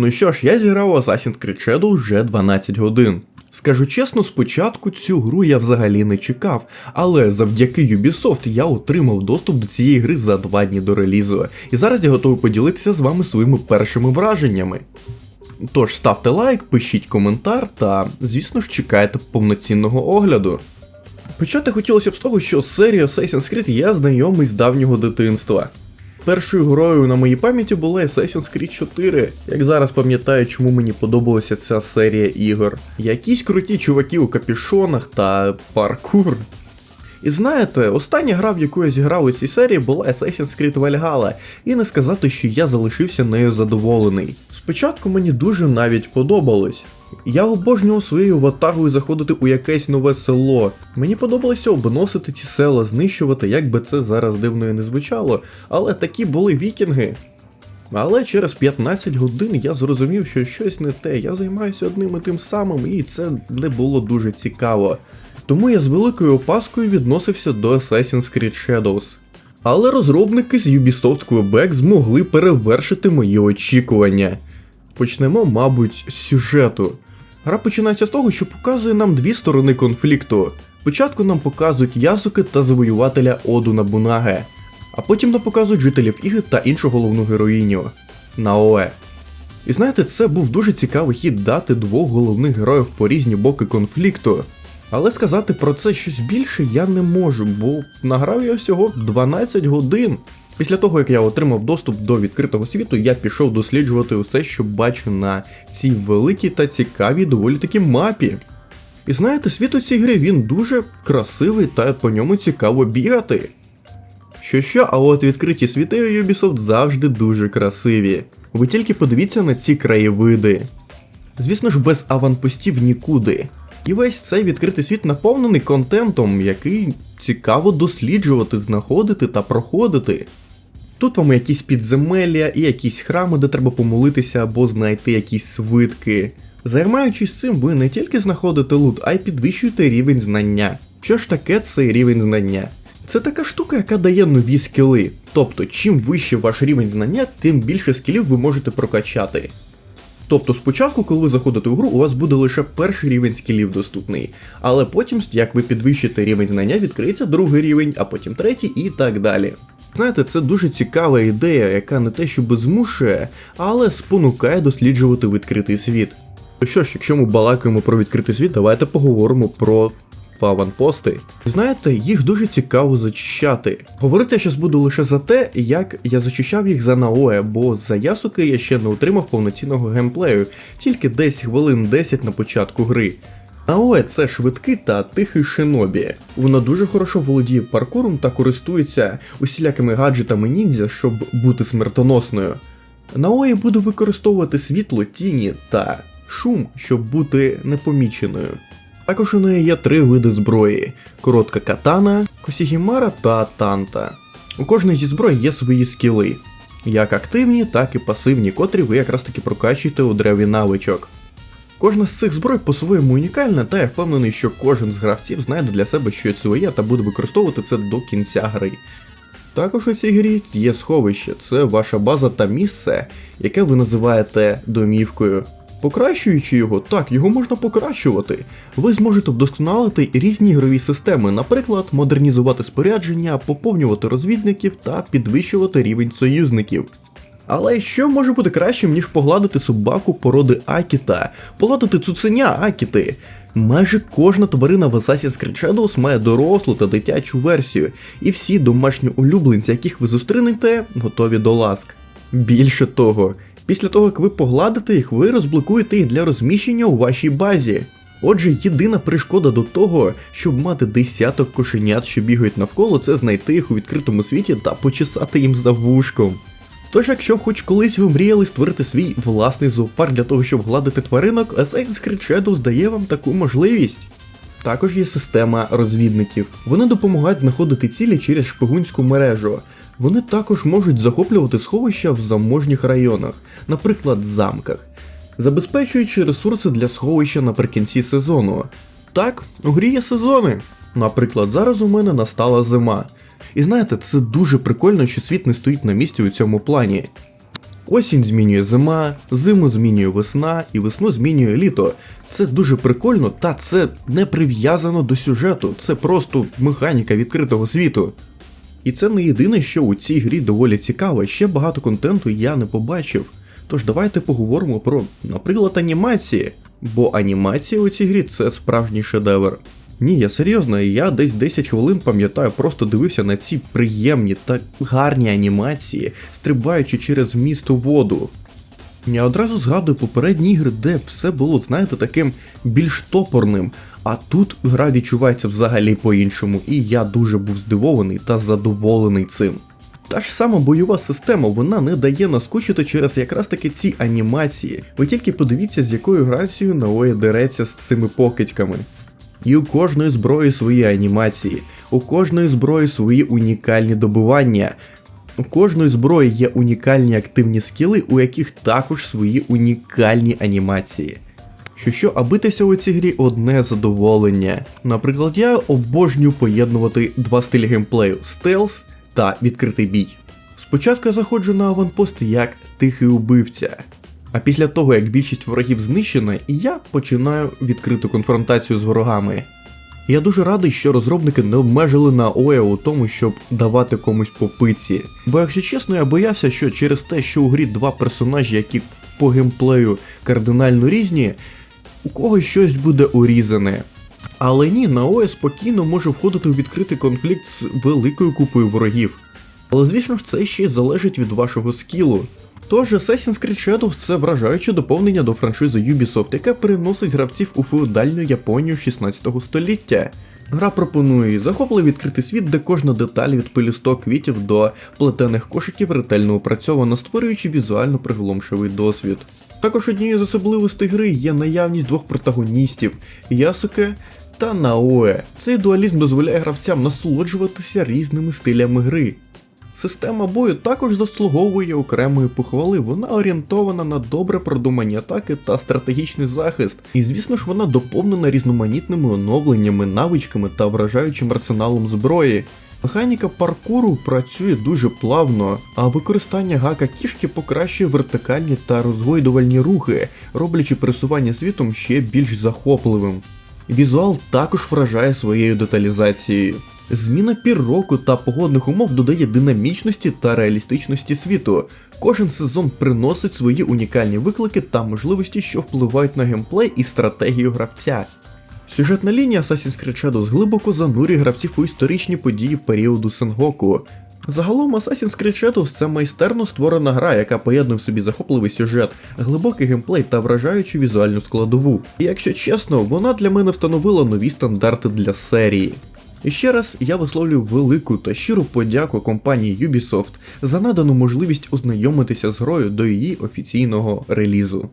Ну що ж, я зіграв Assassin's Creed Shadow вже 12 годин. Скажу чесно, спочатку цю гру я взагалі не чекав, але завдяки Ubisoft я отримав доступ до цієї гри за два дні до релізу, і зараз я готовий поділитися з вами своїми першими враженнями. Тож ставте лайк, пишіть коментар та, звісно ж, чекайте повноцінного огляду. Почати хотілося б з того, що з серією Assassin's Creed я знайомий з давнього дитинства. Першою грою на моїй пам'яті була Assassin's Creed 4. Як зараз пам'ятаю, чому мені подобалася ця серія ігор. Якісь круті чуваки у капішонах та паркур. І знаєте, остання гра, в яку я зіграв у цій серії, була Assassin's Creed Valhalla, і не сказати, що я залишився нею задоволений. Спочатку мені дуже навіть подобалось. Я обожнював своєю ватагою заходити у якесь нове село. Мені подобалося обносити ці села, знищувати, як би це зараз дивно і не звучало, але такі були вікінги. Але через 15 годин я зрозумів, що щось не те, я займаюся одним і тим самим, і це не було дуже цікаво. Тому я з великою опаскою відносився до Assassin's Creed Shadows. Але розробники з Ubisoft Quebec змогли перевершити мої очікування. Почнемо, мабуть, з сюжету. Гра починається з того, що показує нам дві сторони конфлікту. Спочатку нам показують Ясуки та завоювателя Оду Набунаге, а потім нам показують жителів Іги та іншу головну героїню Наое. І знаєте, це був дуже цікавий хід дати двох головних героїв по різні боки конфлікту. Але сказати про це щось більше я не можу, бо награв я всього 12 годин. Після того, як я отримав доступ до відкритого світу, я пішов досліджувати усе, що бачу на цій великій та цікавій доволі таки мапі. І знаєте, світ у цій грі він дуже красивий та по ньому цікаво бігати. Що що, а от відкриті світи у Ubisoft завжди дуже красиві. Ви тільки подивіться на ці краєвиди. Звісно ж, без аванпостів нікуди. І весь цей відкритий світ наповнений контентом, який цікаво досліджувати, знаходити та проходити. Тут вам якісь підземелля і якісь храми, де треба помолитися або знайти якісь свитки. Займаючись цим, ви не тільки знаходите лут, а й підвищуєте рівень знання. Що ж таке цей рівень знання? Це така штука, яка дає нові скіли. Тобто, чим вище ваш рівень знання, тим більше скілів ви можете прокачати. Тобто спочатку, коли ви заходите у гру, у вас буде лише перший рівень скілів доступний, але потім, як ви підвищите рівень знання, відкриється другий рівень, а потім третій і так далі. Знаєте, це дуже цікава ідея, яка не те, щоб змушує, але спонукає досліджувати відкритий світ. То що ж, якщо ми балакаємо про відкритий світ, давайте поговоримо про аванпости. Знаєте, їх дуже цікаво зачищати. Говорити я зараз буду лише за те, як я зачищав їх за Наоe, бо за Ясуки я ще не отримав повноцінного геймплею, тільки десь хвилин 10 на початку гри. Наоe це швидкий та тихий шинобі. Вона дуже хорошо володіє паркуром та користується усілякими гаджетами ніндзя, щоб бути смертоносною. Наої буде використовувати світло, тіні та шум, щоб бути непоміченою. Також у неї є три види зброї: коротка катана, косігімара та танта. У кожної зі зброї є свої скіли, як активні, так і пасивні, котрі ви якраз таки прокачуєте у древі навичок. Кожна з цих зброй по-своєму унікальна, та я впевнений, що кожен з гравців знайде для себе щось своє та буде використовувати це до кінця гри. Також у цій грі є сховище, це ваша база та місце, яке ви називаєте домівкою. Покращуючи його, так, його можна покращувати. Ви зможете вдосконалити різні ігрові системи, наприклад, модернізувати спорядження, поповнювати розвідників та підвищувати рівень союзників. Але що може бути кращим, ніж погладити собаку породи Акіта, погладити цуценя Акіти? Майже кожна тварина в Assassin's Creed Shadows має дорослу та дитячу версію, і всі домашні улюбленці, яких ви зустрінете, готові до ласк. Більше того, після того як ви погладите їх, ви розблокуєте їх для розміщення у вашій базі. Отже, єдина перешкода до того, щоб мати десяток кошенят, що бігають навколо, це знайти їх у відкритому світі та почесати їм за вушком. Тож, якщо хоч колись ви мріяли створити свій власний зоопарк для того, щоб гладити тваринок, Assassin's Creed Shadows дає вам таку можливість. Також є система розвідників. Вони допомагають знаходити цілі через шпигунську мережу. Вони також можуть захоплювати сховища в заможніх районах, наприклад, замках, забезпечуючи ресурси для сховища наприкінці сезону. Так, у грі є сезони. Наприклад, зараз у мене настала зима. І знаєте, це дуже прикольно, що світ не стоїть на місці у цьому плані. Осінь змінює зима, зиму змінює весна і весну змінює літо. Це дуже прикольно, та це не прив'язано до сюжету, це просто механіка відкритого світу. І це не єдине, що у цій грі доволі цікаво, ще багато контенту я не побачив. Тож давайте поговоримо про, наприклад, анімації. Бо анімація у цій грі це справжній шедевр. Ні, я серйозно, я десь 10 хвилин пам'ятаю, просто дивився на ці приємні та гарні анімації, стрибаючи через місто воду. Я одразу згадую попередні ігри, де все було, знаєте, таким більш топорним. А тут гра відчувається взагалі по-іншому, і я дуже був здивований та задоволений цим. Та ж сама бойова система, вона не дає наскучити через якраз таки ці анімації. Ви тільки подивіться, з якою грацією Наоя дереться з цими покидьками. І у кожної зброї свої анімації, у кожної зброї свої унікальні добування. У кожної зброї є унікальні активні скіли, у яких також свої унікальні анімації. Що що, а у цій грі одне задоволення. Наприклад, я обожнюю поєднувати два стилі геймплею стелс та відкритий бій. Спочатку я заходжу на аванпост як тихий убивця. А після того, як більшість ворогів знищена, я починаю відкриту конфронтацію з ворогами. Я дуже радий, що розробники не обмежили на ОЕ у тому, щоб давати комусь по пиці. Бо, якщо чесно, я боявся, що через те, що у грі два персонажі, які по геймплею кардинально різні, у когось щось буде урізане. Але ні, Наоя спокійно може входити у відкритий конфлікт з великою купою ворогів. Але звісно ж, це ще й залежить від вашого скілу. Тож Assassin's Creed Shadows це вражаюче доповнення до франшизи Ubisoft, яке переносить гравців у феодальну Японію 16 століття. Гра пропонує захопливий відкритий світ, де кожна деталь від пилісток квітів до плетених кошиків ретельно опрацьована, створюючи візуально приголомшивий досвід. Також однією з особливостей гри є наявність двох протагоністів Ясуке та Наоe. Цей дуалізм дозволяє гравцям насолоджуватися різними стилями гри. Система бою також заслуговує окремої похвали, вона орієнтована на добре продумані атаки та стратегічний захист, і звісно ж вона доповнена різноманітними оновленнями, навичками та вражаючим арсеналом зброї. Механіка паркуру працює дуже плавно, а використання гака кішки покращує вертикальні та розгойдувальні рухи, роблячи пересування світом ще більш захопливим. Візуал також вражає своєю деталізацією. Зміна пір року та погодних умов додає динамічності та реалістичності світу. Кожен сезон приносить свої унікальні виклики та можливості, що впливають на геймплей і стратегію гравця. Сюжетна лінія Assassin's Creed Shadows глибоко занурює гравців у історичні події періоду Сенгоку. Загалом Assassin's Creed Shadows це майстерно створена гра, яка поєднує в собі захопливий сюжет, глибокий геймплей та вражаючу візуальну складову. І якщо чесно, вона для мене встановила нові стандарти для серії. І ще раз я висловлюю велику та щиру подяку компанії Ubisoft за надану можливість ознайомитися з грою до її офіційного релізу.